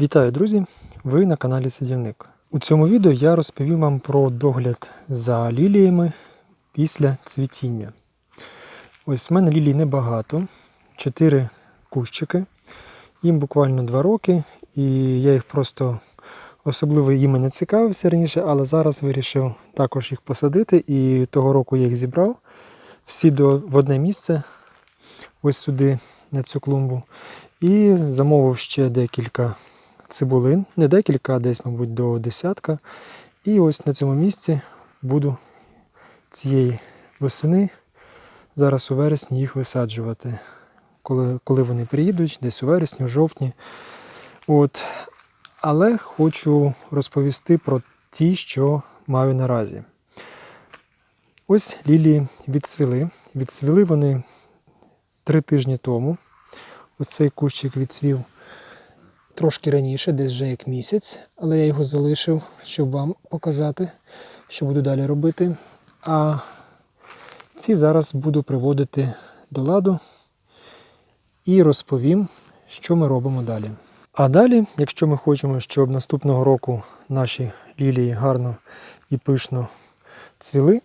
Вітаю, друзі! Ви на каналі Садівник. У цьому відео я розповім вам про догляд за ліліями після цвітіння. Ось в мене лілій небагато, 4 кущики. Їм буквально 2 роки, і я їх просто особливо їми не цікавився раніше, але зараз вирішив також їх посадити. І того року я їх зібрав всі до, в одне місце, ось сюди, на цю клумбу. І замовив ще декілька цибулин, не декілька, десь, мабуть, до десятка. І ось на цьому місці буду цієї восени, зараз у вересні їх висаджувати. Коли, коли вони приїдуть, десь у вересні, у жовтні. От. Але хочу розповісти про ті, що маю наразі. Ось лілії відцвіли. Відцвіли вони три тижні тому. Ось цей кущик відцвів трошки раніше, десь вже як місяць, але я його залишив, щоб вам показати, що буду далі робити. А ці зараз буду приводити до ладу і розповім, що ми робимо далі. А далі, якщо ми хочемо, щоб наступного року наші лілії гарно і пишно цвіли,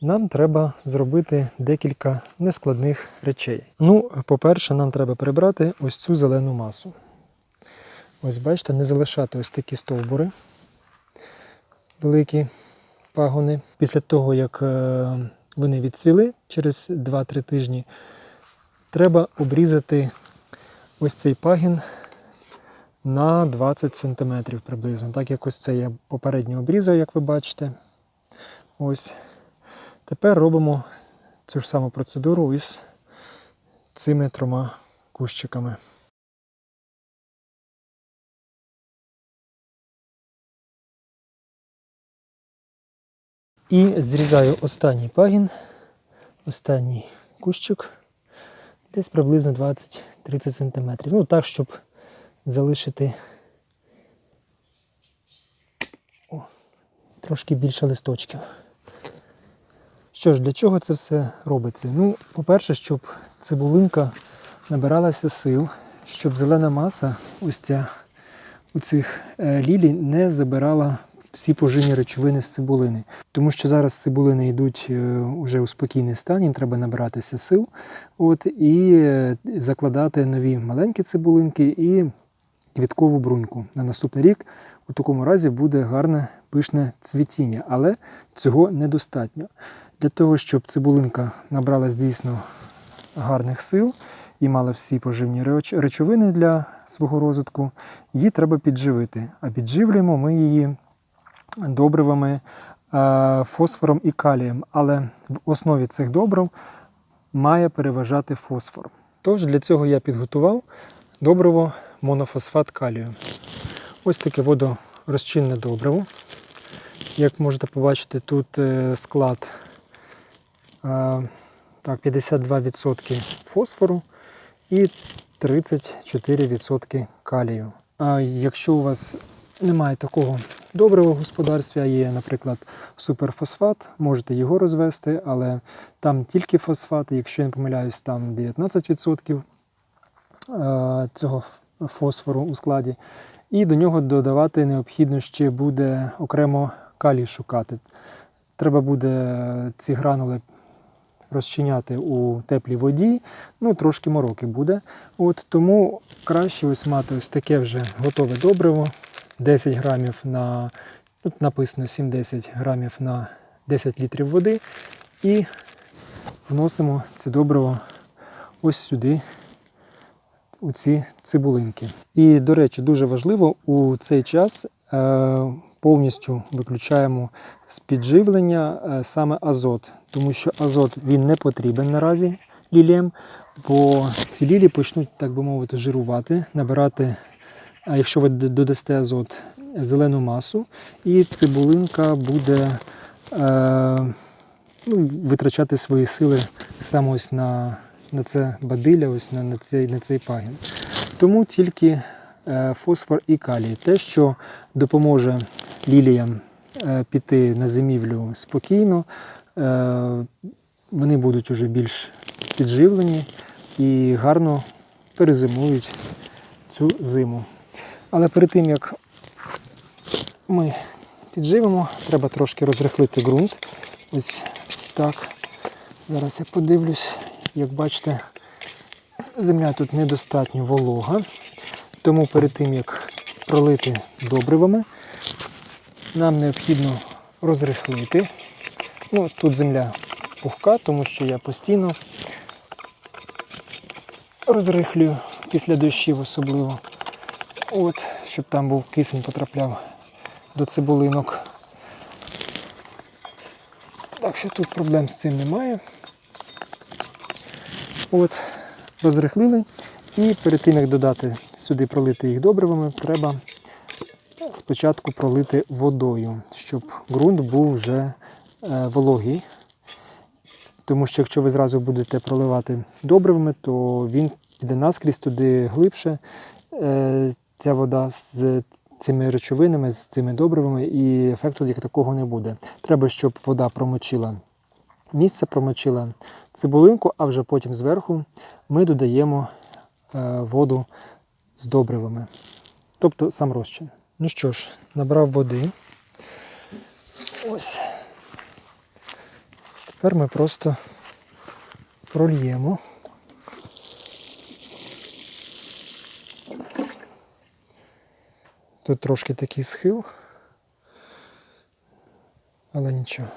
нам треба зробити декілька нескладних речей. Ну, по-перше, нам треба прибрати ось цю зелену масу. Ось бачите, не залишати ось такі стовбури, великі пагони. Після того, як е, вони відцвіли через 2-3 тижні, треба обрізати ось цей пагін на 20 см приблизно. Так як ось це я попередньо обрізав, як ви бачите. Ось. Тепер робимо цю ж саму процедуру із цими трьома кущиками. І зрізаю останній пагін, останній кущик, десь приблизно 20-30 см. Ну так, щоб залишити О, трошки більше листочків. Що ж, для чого це все робиться? Ну, по-перше, щоб цибулинка набиралася сил, щоб зелена маса, ось ця у цих е, лілій, не забирала всі поживні речовини з цибулини. Тому що зараз цибулини йдуть вже у спокійний стан, їм треба набиратися сил. От, і е, закладати нові маленькі цибулинки і квіткову бруньку. На наступний рік у такому разі буде гарне пишне цвітіння, але цього недостатньо. Для того, щоб цибулинка набралась дійсно гарних сил і мала всі поживні речовини для свого розвитку, її треба підживити. А підживлюємо ми її добривами е, фосфором і калієм. Але в основі цих добрив має переважати фосфор. Тож для цього я підготував добриво монофосфат калію. Ось таке водорозчинне добриво. Як можете побачити, тут е, склад е, так, 52% фосфору і 34% калію. А якщо у вас немає такого доброго в господарстві, а є, наприклад, суперфосфат, можете його розвести, але там тільки фосфат, якщо я не помиляюсь, там 19% е, цього фосфору у складі. І до нього додавати необхідно ще буде окремо калій шукати. Треба буде ці гранули розчиняти у теплій воді, ну трошки мороки буде. От Тому краще ось мати ось таке вже готове добриво. 10 грамів на, тут написано 7-10 грамів на 10 літрів води. І вносимо це добриво ось сюди, у ці цибулинки. І, до речі, дуже важливо у цей час е, повністю виключаємо з підживлення е, саме азот, тому що азот він не потрібен наразі ліліям, бо ці лілі почнуть, так би мовити, жирувати, набирати, якщо ви додасте азот, зелену масу, і цибулинка буде е, ну, витрачати свої сили саме ось на, на це бадилля, ось на, на, цей, на цей пагін. Тому тільки е, фосфор і калій. Те, що допоможе ліліям е, піти на зимівлю спокійно, е, вони будуть уже більш підживлені і гарно перезимують цю зиму. Але перед тим як ми підживемо, треба трошки розрихлити ґрунт. Ось так. Зараз я подивлюсь, як бачите, земля тут недостатньо волога. Тому перед тим як пролити добривами, нам необхідно розрихлити. Ну, тут земля пухка, тому що я постійно розрихлюю після дощів особливо. От, щоб там був кисень потрапляв до цибулинок. Так що тут проблем з цим немає. От, розрихлили. І перед тим, як додати сюди пролити їх добривами, треба спочатку пролити водою, щоб ґрунт був вже е, вологий. Тому що якщо ви зразу будете проливати добривами, то він піде наскрізь туди глибше. Ця вода з цими речовинами, з цими добривами, і ефекту як такого не буде. Треба, щоб вода промочила місце, промочила цибулинку, а вже потім зверху ми додаємо е, воду з добривами. Тобто сам розчин. Ну що ж, набрав води. Ось. Тепер ми просто прольємо. Тут трошки такий схил, але нічого.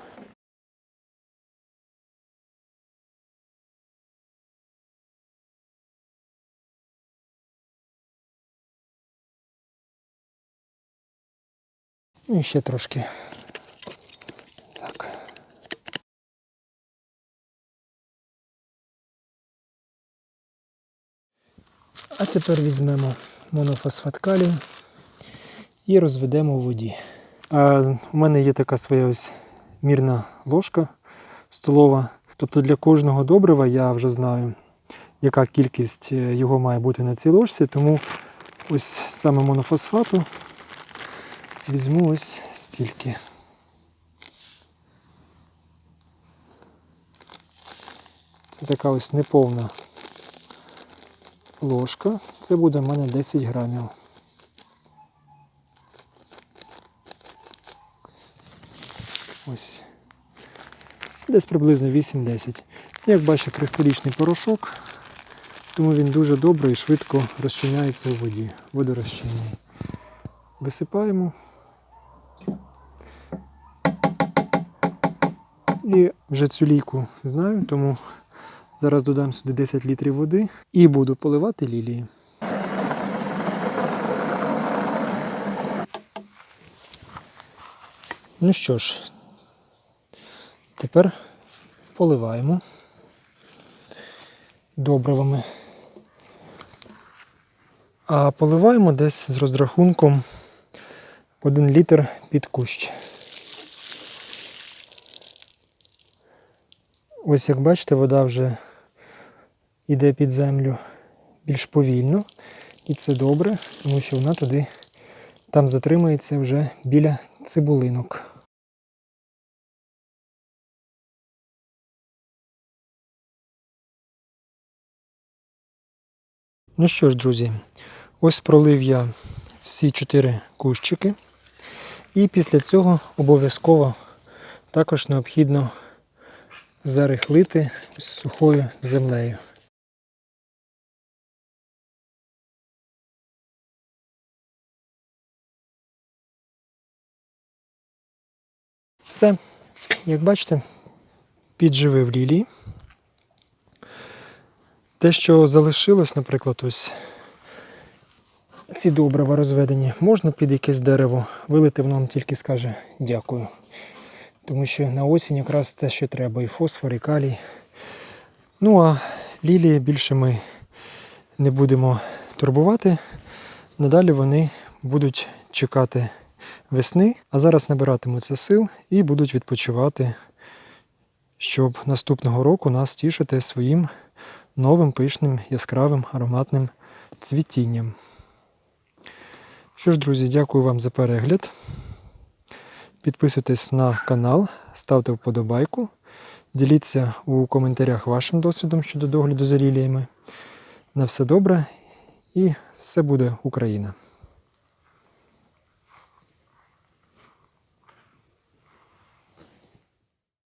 І ще трошки. Так. А тепер візьмемо монофосфат калію і розведемо у воді. У мене є така своя ось мірна ложка столова. Тобто для кожного добрива я вже знаю, яка кількість е, його має бути на цій ложці, тому ось саме монофосфату візьму ось стільки. Це така ось неповна ложка. Це буде в мене 10 грамів. Ось. Десь приблизно 8-10. Як бачите, кристалічний порошок, тому він дуже добре і швидко розчиняється у воді, водорозчинний. Висипаємо. І вже цю лійку знаю, тому зараз додам сюди 10 літрів води і буду поливати лілії. Ну що ж, тепер поливаємо добривами. А поливаємо десь з розрахунком 1 літр під кущ. Ось як бачите, вода вже йде під землю більш повільно. І це добре, тому що вона туди там затримується вже біля цибулинок. Ну що ж, друзі, ось пролив я всі чотири кущики. І після цього обов'язково також необхідно зарихлити сухою землею. Все, як бачите, підживив лілії. Те, що залишилось, наприклад, ось ці добрива розведені, можна під якесь дерево вилити, воно вам тільки скаже дякую. Тому що на осінь якраз те, що треба, і фосфор, і калій. Ну а лілії більше ми не будемо турбувати. Надалі вони будуть чекати весни, а зараз набиратимуться сил і будуть відпочивати, щоб наступного року нас тішити своїм новим пишним, яскравим, ароматним цвітінням. Що ж, друзі, дякую вам за перегляд. Підписуйтесь на канал, ставте вподобайку, діліться у коментарях вашим досвідом щодо догляду за ліліями. На все добре і все буде Україна!